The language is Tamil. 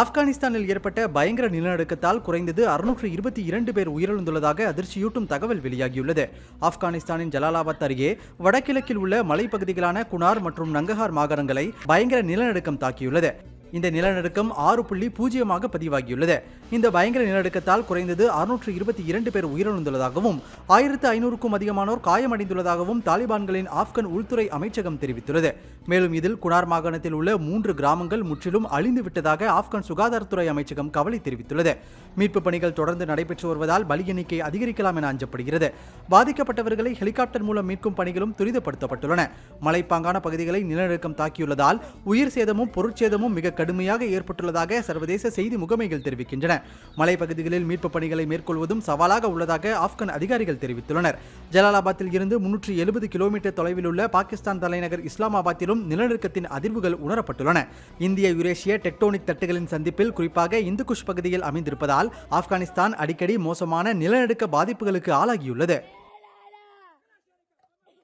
ஆப்கானிஸ்தானில் ஏற்பட்ட பயங்கர நிலநடுக்கத்தால் குறைந்தது அறுநூற்று இருபத்தி இரண்டு பேர் உயிரிழந்துள்ளதாக அதிர்ச்சியூட்டும் தகவல் வெளியாகியுள்ளது. ஆப்கானிஸ்தானின் ஜலாலாபாத் அருகே வடகிழக்கில் உள்ள மலைப்பகுதிகளான குனார் மற்றும் நங்கஹார் மாகாணங்களை பயங்கர நிலநடுக்கம் தாக்கியுள்ளது. இந்த நிலநடுக்கம் ஆறு புள்ளி பூஜ்ஜியமாக பதிவாகியுள்ளது. இந்த பயங்கர நிலநடுக்கத்தால் குறைந்தது அறுநூற்று இருபத்தி இரண்டு பேர் உயிரிழந்துள்ளதாகவும் ஆயிரத்து ஐநூறுக்கும் அதிகமானோர் காயமடைந்துள்ளதாகவும் தாலிபான்களின் ஆப்கன் உள்துறை அமைச்சகம் தெரிவித்துள்ளது. மேலும் இதில் குனார் மாகாணத்தில் உள்ள மூன்று கிராமங்கள் முற்றிலும் அழிந்து விட்டதாக ஆப்கன் சுகாதாரத்துறை அமைச்சகம் கவலை தெரிவித்துள்ளது. மீட்பு பணிகள் தொடர்ந்து நடைபெற்று வருவதால் பலி எண்ணிக்கை அதிகரிக்கலாம் என அஞ்சப்படுகிறது. பாதிக்கப்பட்டவர்களை ஹெலிகாப்டர் மூலம் மீட்கும் பணிகளும் துரிதப்படுத்தப்பட்டுள்ளன. மலைப்பாங்கான பகுதிகளை நிலநடுக்கம் தாக்கியுள்ளதால் உயிர் சேதமும் பொருட்சேதமும் மிக கடுமையாக ஏற்பட்டுள்ளதாக சர்வதேச செய்தி முகமைகள் தெரிவிக்கின்றன. மலைப்பகுதிகளில் மீட்பு பணிகளை மேற்கொள்வதும் சவாலாக உள்ளதாக ஆப்கன் அதிகாரிகள் தெரிவித்துள்ளனர். ஜலாலாபாத்தில் இருந்து முன்னூற்றி எழுபது கிலோமீட்டர் தொலைவில் உள்ள பாகிஸ்தான் தலைநகர் இஸ்லாமாபாத்திலும் நிலநடுக்கத்தின் அதிர்வுகள் உணரப்பட்டுள்ளன. இந்திய யுரேஷிய டெக்டோனிக் தட்டுகளின் சந்திப்பில் குறிப்பாக இந்து குஷ் பகுதியில் அமைந்திருப்பதால் ஆப்கானிஸ்தான் அடிக்கடி மோசமான நிலநடுக்க பாதிப்புகளுக்கு ஆளாகியுள்ளது.